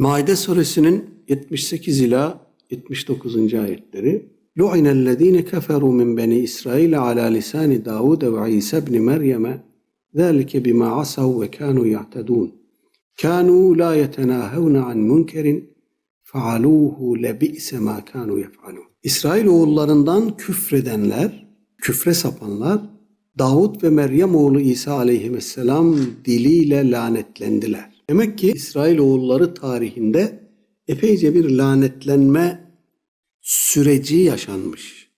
Maide suresinin 78 ila 79. ayetleri لُعِنَ الَّذ۪ينَ كَفَرُوا مِنْ بَنِي إِسْرَائِيلَ عَلَى لِسَانِ دَاوُدَ وَعِيسَى بْنِ مَرْيَمَ ذَٰلِكَ بِمَا عَصَوْا وَكَانُوا يَعْتَدُونَ كَانُوا لَا يَتَنَاهَوْنَ عَنْ مُنْكَرٍ فَعَلُوهُ لَبِئْسَ مَا كَانُوا يَفْعَلُونَ İsrail oğullarından küfredenler, küfre sapanlar, Davut ve Meryem oğlu İsa aleyhisselam diliyle lanetlendiler. Demek ki İsrail oğulları tarihinde epeyce bir lanetlenme süreci yaşanmış.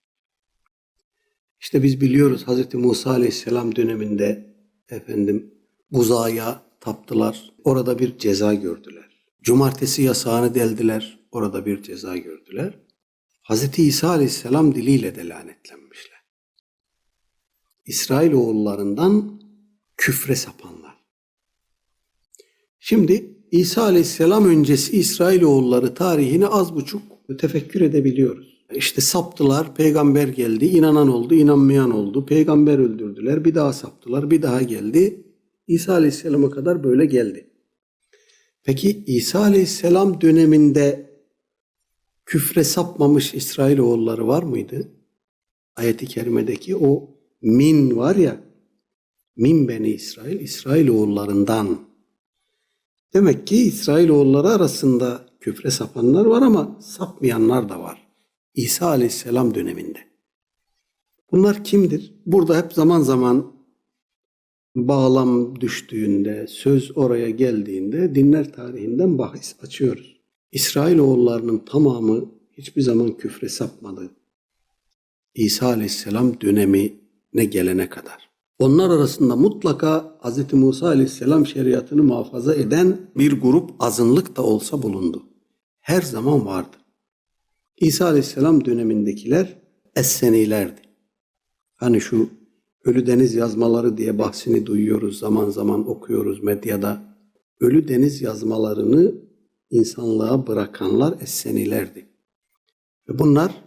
İşte biz biliyoruz Hz. Musa aleyhisselam döneminde efendim buzağa taptılar. Orada bir ceza gördüler. Cumartesi yasağını deldiler. Orada bir ceza gördüler. Hz. İsa aleyhisselam diliyle de lanetlenmişler. İsrail oğullarından küfre sapanlar. Şimdi İsa aleyhisselam öncesi İsrail oğulları tarihini az buçuk tefekkür edebiliyoruz. İşte saptılar, peygamber geldi, inanan oldu, inanmayan oldu, peygamber öldürdüler, bir daha saptılar, bir daha geldi. İsa aleyhisselama kadar böyle geldi. Peki İsa aleyhisselam döneminde küfre sapmamış İsrail oğulları var mıydı? Ayet-i kerimedeki o min var ya, min beni İsrail, İsrail oğullarından. Demek ki İsrail oğulları arasında küfre sapanlar var ama sapmayanlar da var. İsa aleyhisselam döneminde. Bunlar kimdir? Burada hep zaman zaman bağlam düştüğünde, söz oraya geldiğinde dinler tarihinden bahis açıyoruz. İsrail oğullarının tamamı hiçbir zaman küfre sapmadı. İsa aleyhisselam dönemine gelene kadar. Onlar arasında mutlaka Hz. Musa aleyhisselam şeriatını muhafaza eden bir grup azınlık da olsa bulundu. Her zaman vardı. İsa aleyhisselam dönemindekiler Essenilerdi. Hani şu Ölü Deniz yazmaları diye bahsini duyuyoruz zaman zaman okuyoruz medyada. Ölü Deniz yazmalarını insanlığa bırakanlar Essenilerdi. Ve bunlar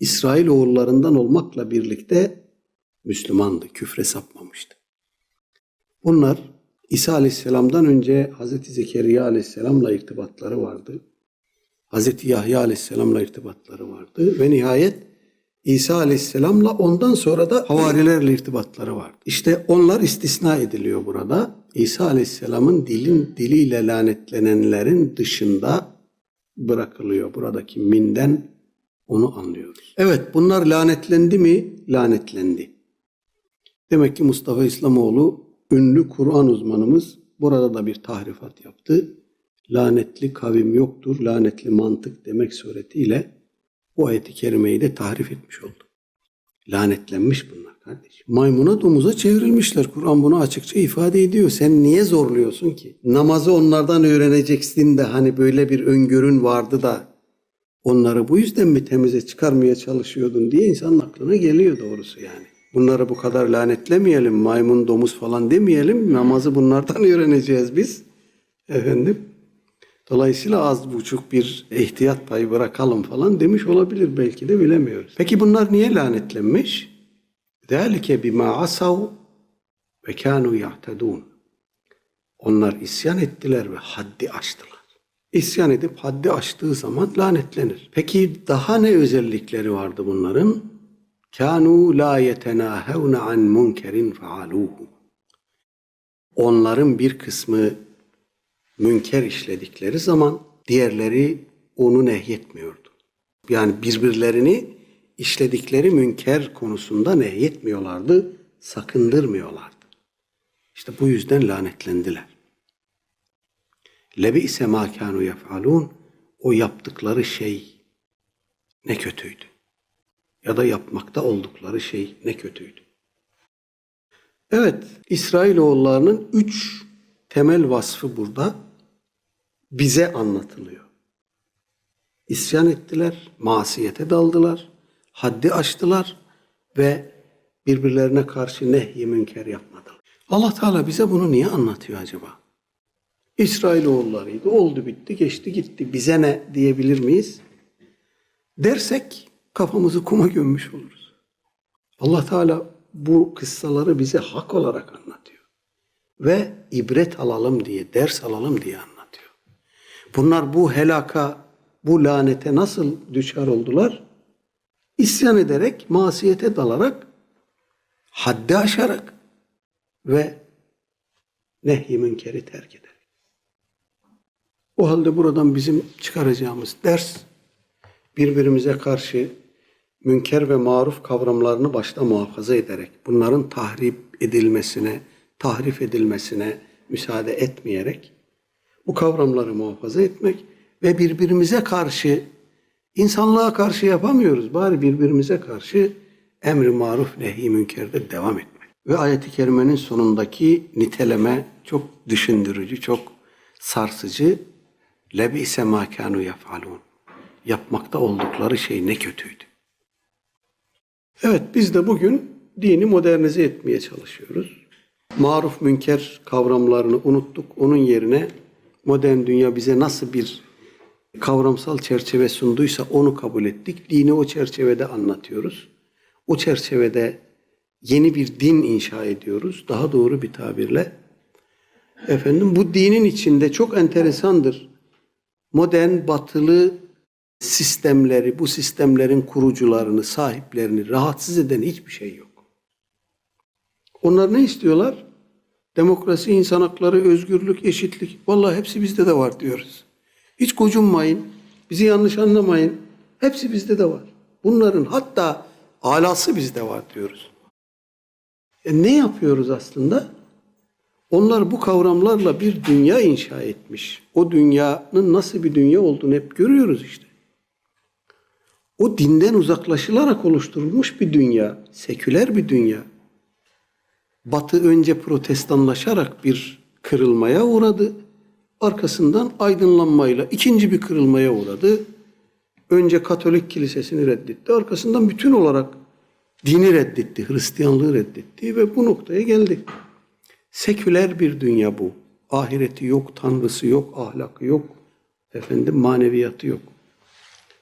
İsrail oğullarından olmakla birlikte Müslümandı, küfre sapmamıştı. Bunlar İsa Aleyhisselam'dan önce Hz. Zekeriya Aleyhisselam'la irtibatları vardı. Hz. Yahya Aleyhisselam'la irtibatları vardı ve nihayet İsa Aleyhisselam'la ondan sonra da havarilerle irtibatları vardı. İşte onlar istisna ediliyor burada. İsa Aleyhisselam'ın dilin diliyle lanetlenenlerin dışında bırakılıyor. Buradaki minden onu anlıyoruz. Evet bunlar lanetlendi mi? Lanetlendi. Demek ki Mustafa İslamoğlu ünlü Kur'an uzmanımız burada da bir tahrifat yaptı. Lanetli kavim yoktur, lanetli mantık demek suretiyle bu ayeti kerimeyi de tahrif etmiş oldu. Lanetlenmiş bunlar kardeşim. Maymuna domuza çevrilmişler. Kur'an bunu açıkça ifade ediyor. Sen niye zorluyorsun ki? Namazı onlardan öğreneceksin de hani böyle bir öngörün vardı da onları bu yüzden mi temize çıkarmaya çalışıyordun diye insanın aklına geliyor doğrusu yani. Bunları bu kadar lanetlemeyelim, maymun, domuz falan demeyelim. Namazı bunlardan öğreneceğiz biz. Efendim. Dolayısıyla az buçuk bir ihtiyat payı bırakalım falan demiş olabilir belki de bilemiyoruz. Peki bunlar niye lanetlenmiş? ذَٰلِكَ بِمَا عَسَوْا وَكَانُوا يَعْتَدُونَ Onlar isyan ettiler ve haddi aştılar. İsyan edip haddi aştığı zaman lanetlenir. Peki daha ne özellikleri vardı bunların? Kanu la yetenahevne an munkerin faaluhu. Onların bir kısmı münker işledikleri zaman diğerleri onu nehyetmiyordu. Yani birbirlerini işledikleri münker konusunda nehyetmiyorlardı, sakındırmıyorlardı. İşte bu yüzden lanetlendiler. Lebi'se ma kanu yef'alun o yaptıkları şey ne kötüydü. Ya da yapmakta oldukları şey ne kötüydü. Evet, İsrailoğullarının üç temel vasfı burada bize anlatılıyor. İsyan ettiler, masiyete daldılar, haddi aştılar ve birbirlerine karşı nehy münker yapmadılar. Allah Teala bize bunu niye anlatıyor acaba? İsrailoğullarıydı, oldu bitti, geçti gitti, bize ne diyebilir miyiz? Dersek kafamızı kuma gömmüş oluruz. Allah Teala bu kıssaları bize hak olarak anlatıyor. Ve ibret alalım diye, ders alalım diye anlatıyor. Bunlar bu helaka, bu lanete nasıl düşer oldular? İsyan ederek, masiyete dalarak, haddi aşarak ve nehy-i münkeri terk ederek. O halde buradan bizim çıkaracağımız ders, birbirimize karşı münker ve maruf kavramlarını başta muhafaza ederek, bunların tahrip edilmesine, tahrif edilmesine müsaade etmeyerek, bu kavramları muhafaza etmek ve birbirimize karşı, insanlığa karşı yapamıyoruz. Bari birbirimize karşı emri maruf nehi münkerde devam etmek. Ve ayet-i kerimenin sonundaki niteleme çok düşündürücü, çok sarsıcı. Lebise ma kanu yef'alun. Yapmakta oldukları şey ne kötüydü. Evet biz de bugün dini modernize etmeye çalışıyoruz. Maruf münker kavramlarını unuttuk. Onun yerine modern dünya bize nasıl bir kavramsal çerçeve sunduysa onu kabul ettik. Dini o çerçevede anlatıyoruz. O çerçevede yeni bir din inşa ediyoruz. Daha doğru bir tabirle. Efendim bu dinin içinde çok enteresandır. Modern batılı sistemleri, bu sistemlerin kurucularını, sahiplerini rahatsız eden hiçbir şey yok. Onlar ne istiyorlar? Demokrasi, insan hakları, özgürlük, eşitlik. Vallahi hepsi bizde de var diyoruz. Hiç gocunmayın, bizi yanlış anlamayın. Hepsi bizde de var. Bunların hatta alası bizde var diyoruz. E ne yapıyoruz aslında? Onlar bu kavramlarla bir dünya inşa etmiş. O dünyanın nasıl bir dünya olduğunu hep görüyoruz işte. O dinden uzaklaşılarak oluşturulmuş bir dünya, seküler bir dünya. Batı önce protestanlaşarak bir kırılmaya uğradı. Arkasından aydınlanmayla ikinci bir kırılmaya uğradı. Önce Katolik kilisesini reddetti. Arkasından bütün olarak dini reddetti, Hristiyanlığı reddetti ve bu noktaya geldi. Seküler bir dünya bu. Ahireti yok, tanrısı yok, ahlakı yok, efendim maneviyatı yok.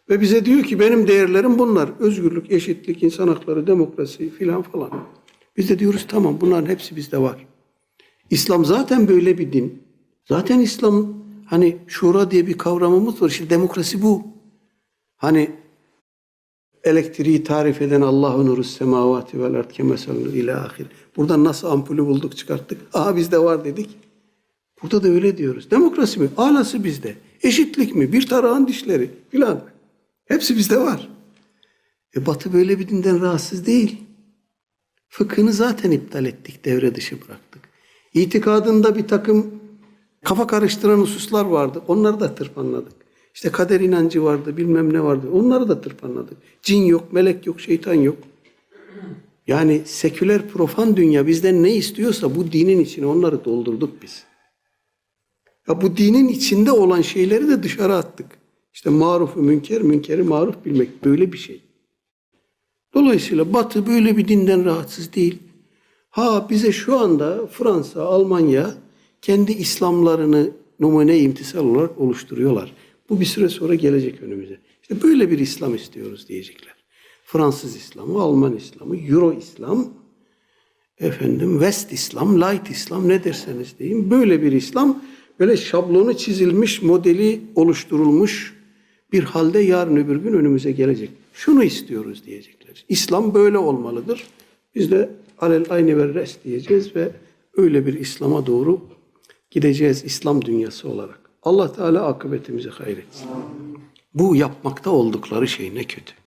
Ve bize diyor ki benim değerlerim bunlar. Özgürlük, eşitlik, insan hakları, demokrasi filan falan. Biz de diyoruz tamam bunların hepsi bizde var. İslam zaten böyle bir din. Zaten İslam hani şura diye bir kavramımız var. İşte demokrasi bu. Hani elektriği tarif eden Allahu nuru semavati vel ard kemesallu ila ahir. Buradan nasıl ampulü bulduk çıkarttık. Aha bizde var dedik. Burada da öyle diyoruz. Demokrasi mi? Alası bizde. Eşitlik mi? Bir tarağın dişleri filan. Hepsi bizde var. E Batı böyle bir dinden rahatsız değil. Fıkhını zaten iptal ettik, devre dışı bıraktık. İtikadında bir takım kafa karıştıran hususlar vardı. Onları da tırpanladık. İşte kader inancı vardı, bilmem ne vardı. Onları da tırpanladık. Cin yok, melek yok, şeytan yok. Yani seküler profan dünya bizden ne istiyorsa bu dinin içine onları doldurduk biz. Ya bu dinin içinde olan şeyleri de dışarı attık. İşte marufu münker, münkeri maruf bilmek böyle bir şey. Dolayısıyla Batı böyle bir dinden rahatsız değil. Ha bize şu anda Fransa, Almanya kendi İslamlarını numune imtisal olarak oluşturuyorlar. Bu bir süre sonra gelecek önümüze. İşte böyle bir İslam istiyoruz diyecekler. Fransız İslamı, Alman İslamı, Euro İslam, efendim West İslam, Light İslam ne derseniz deyin. Böyle bir İslam, böyle şablonu çizilmiş, modeli oluşturulmuş bir halde yarın öbür gün önümüze gelecek. Şunu istiyoruz diyecekler. İslam böyle olmalıdır. Biz de alel aynı ve res diyeceğiz ve öyle bir İslam'a doğru gideceğiz İslam dünyası olarak. Allah Teala akıbetimizi hayretsin. Bu yapmakta oldukları şey ne kötü.